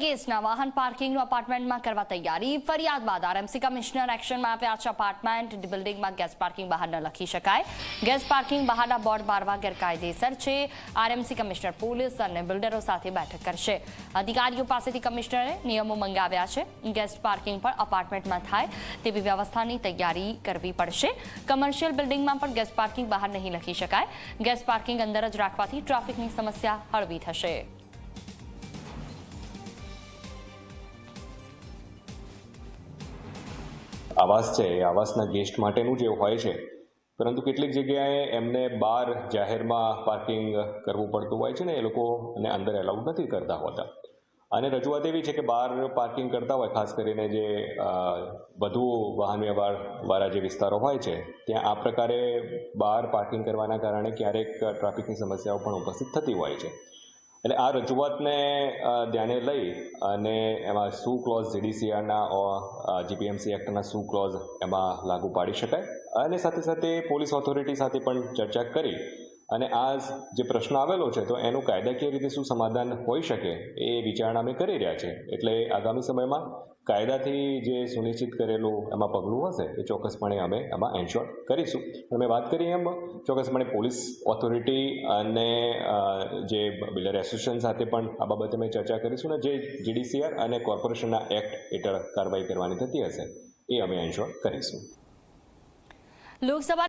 ગેસના વાહન પાર્કિંગનું અપાર્ટમેન્ટમાં કરવા તૈયારી. ફરિયાદ બાદ આરએમસી કમિશનર એક્શનમાં આવ્યા. છે અપાર્ટમેન્ટ બિલ્ડિંગમાં ગેસ પાર્કિંગ બહાર ન લખી શકાય. ગેસ પાર્કિંગ બહારના બોર્ડ મારવા ગેરકાયદેસર છે. આરએમસી કમિશનર પોલીસ અને બિલ્ડરો સાથે બેઠક કરશે. અધિકારીઓ પાસેથી કમિશનરે નિયમો મંગાવ્યા છે. ગેસ પાર્કિંગ પણ અપાર્ટમેન્ટમાં થાય તેવી વ્યવસ્થાની તૈયારી કરવી પડશે. કમર્શિયલ બિલ્ડિંગમાં પણ ગેસ પાર્કિંગ બહાર નહીં લખી શકાય. ગેસ પાર્કિંગ અંદર જ રાખવાથી ટ્રાફિકની સમસ્યા હળવી થશે. આવાસ છે, એ આવાસના ગેસ્ટ માટેનું જે હોય છે. પરંતુ કેટલીક જગ્યાએ એમને બહાર જાહેરમાં પાર્કિંગ કરવું પડતું હોય છે ને, એ લોકોને અંદર એલાઉડ નથી કરતા હોતા. અને રજૂઆત એવી છે કે બહાર પાર્કિંગ કરતા હોય, ખાસ કરીને જે વધુ વાહન વ્યવહાર વાળા જે વિસ્તારો હોય છે, ત્યાં આ પ્રકારે બહાર પાર્કિંગ કરવાના કારણે ક્યારેક ટ્રાફિકની સમસ્યાઓ પણ ઉપસ્થિત થતી હોય છે. એટલે આ રજૂઆતને ધ્યાને લઈ અને એમાં શું ક્લોઝ જીડીસીઆરના જીપીએમસી એક્ટના શું ક્લોઝ એમાં લાગુ પાડી શકાય. અને સાથે સાથે પોલીસ ઓથોરિટી સાથે પણ ચર્ચા કરી. અને આ જે પ્રશ્ન આવેલો છે, તો એનું કાયદાકીય રીતે શું સમાધાન હોઈ શકે એ વિચારણા અમે કરી રહ્યા છે એટલે આગામી સમયમાં કાયદાથી જે સુનિશ્ચિત કરેલું એમાં પગલું હશે, એ ચોક્કસપણે અમે એમાં એન્શ્યોર કરીશું. અમે વાત કરી એમ, ચોક્કસપણે પોલીસ ઓથોરિટી અને જે બિલ્ડર એસોસિએશન સાથે પણ આ બાબતે અમે ચર્ચા કરીશું અને જે જીડીસીઆર અને કોર્પોરેશનના એક્ટ હેઠળ કાર્યવાહી કરવાની થતી હશે, એ અમે એન્શ્યોર કરીશું. લોકસભા